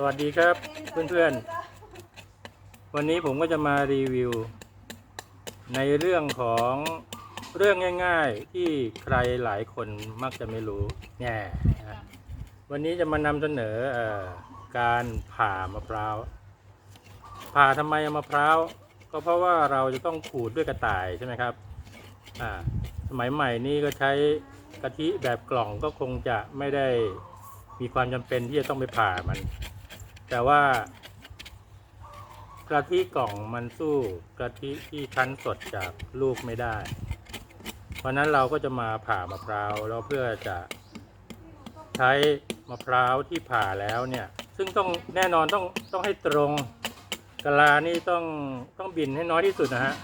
สวัสดีครับเพื่อนๆ วันนี้ผมก็จะมารีวิว ในเรื่องของเรื่องง่าย ๆที่ใครหลายคนมักจะไม่รู้แง่วันนี้จะมานำเสนอออการผ่ามะพร้าว ผ่าทำไมมะพร้าว ก็เพราะว่าเราจะต้องขูดด้วยกระต่ายใช่ไหมครับสมัยใหม่นี้ก็ใช้กะทิแบบกล่องก็คงจะไม่ได้มีความจำเป็นที่จะต้องไปผ่ามัน แต่ว่ากะทิกล่องมันสู้กะทิที่คั้นสดจากลูกไม่ได้ เพราะฉะนั้นเราก็จะมาผ่ามะพร้าวแล้วเพื่อจะใช้มะพร้าวที่ผ่าแล้วเนี่ย ซึ่งต้องแน่นอนต้องต้องให้ตรงกะลานี่ต้องต้องบินให้น้อยที่สุดนะฮะ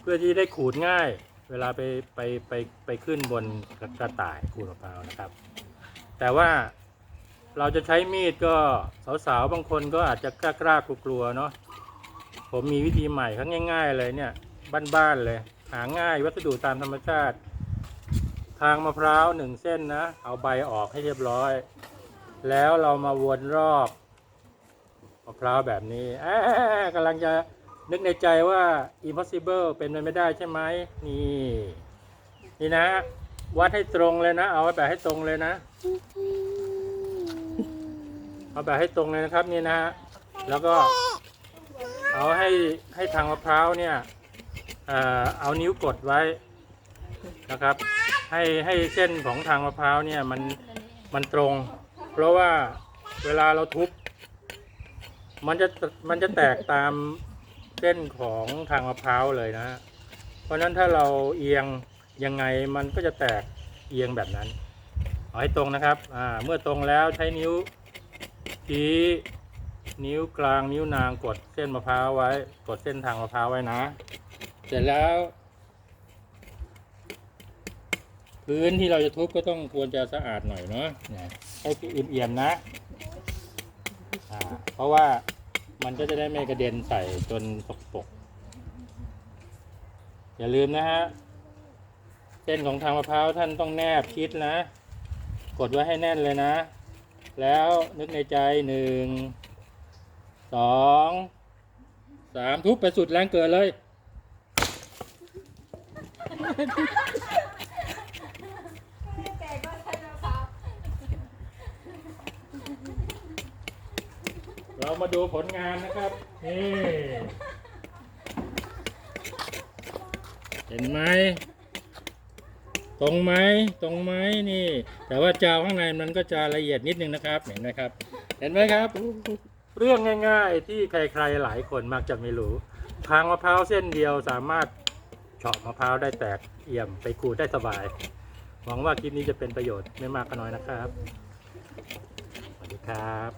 เพื่อที่ได้ขูดง่าย เวลาไปไปไปไปขึ้นบนกระต่ายขูดมะพร้าวนะครับ แต่ว่า เราจะใช้มีดก็สาวๆบางคนก็อาจจะกล้าๆกลัวๆเนาะผมมีวิธีใหม่ครั้งง่าย ๆ เลยเนี่ยบ้านๆเลย หาง่ายวัสดุตามธรรมชาติ ทางมะพร้าวหนึ่งเส้นนะ เอาใบออกให้เรียบร้อย แล้วเรามาวนรอบมะพร้าวแบบนี้กำลังจะนึกในใจว่า impossible เป็นไปไม่ได้ใช่ไหมนี่ นี่นะ วัดให้ตรงเลยนะ เอาแบบให้ตรงเลยนะ เอาแบบให้ตรงเลยนะครับนี่นะฮะแล้วก็เอาให้ให้ทางมะพร้าวเนี่ยเอานิ้วกดไว้นะครับ ให้ให้เส้นของทางมะพร้าวเนี่ยมันมันตรง เพราะว่าเวลาเราทุบ มันจะมันจะแตกตามเส้นของทางมะพร้าวเลยนะ เพราะฉะนั้นถ้าเราเอียงยังไงมันก็จะแตกเอียงแบบนั้น เอาให้ตรงนะครับ อ่า เมื่อตรงแล้วใช้นิ้ว ชี้นิ้วกลางนิ้วนางกดเส้นมะพร้าวไว้ กดเส้นทางมะพร้าวไว้นะ เสร็จแล้ว พื้นที่เราจะทุบก็ต้องควรจะสะอาดหน่อยเนาะเนี่ยให้เอี่ยมๆนะเพราะว่ามันก็จะได้ไม่กระเด็นใส่จนสกปรกอย่าลืมนะฮะเส้นของทางมะพร้าวท่านต้องแนบชิดนะ กดไว้ให้แน่นเลยนะ แล้วนึกในใจหนึ่งสองสามทุบไปสุดแรงเกินเลยเรามาดูผลงานนะครับ นี่ เห็นไหม ตรงไหมตรงไหมนี่ แต่ว่าจาวข้างในมันก็จะละเอียดนิดนึงนะครับเห็นไหมครับ เห็นไหมครับ เรื่องง่ายๆที่ใครๆหลายคนมักจะไม่รู้ทางมะพร้าวเส้นเดียวสามารถเฉาะมะพร้าวได้แตกเอี่ยมไปขูดได้สบาย หวังว่าคลิปนี้จะเป็นประโยชน์ไม่มากก็น้อยนะครับสวัสดีครับ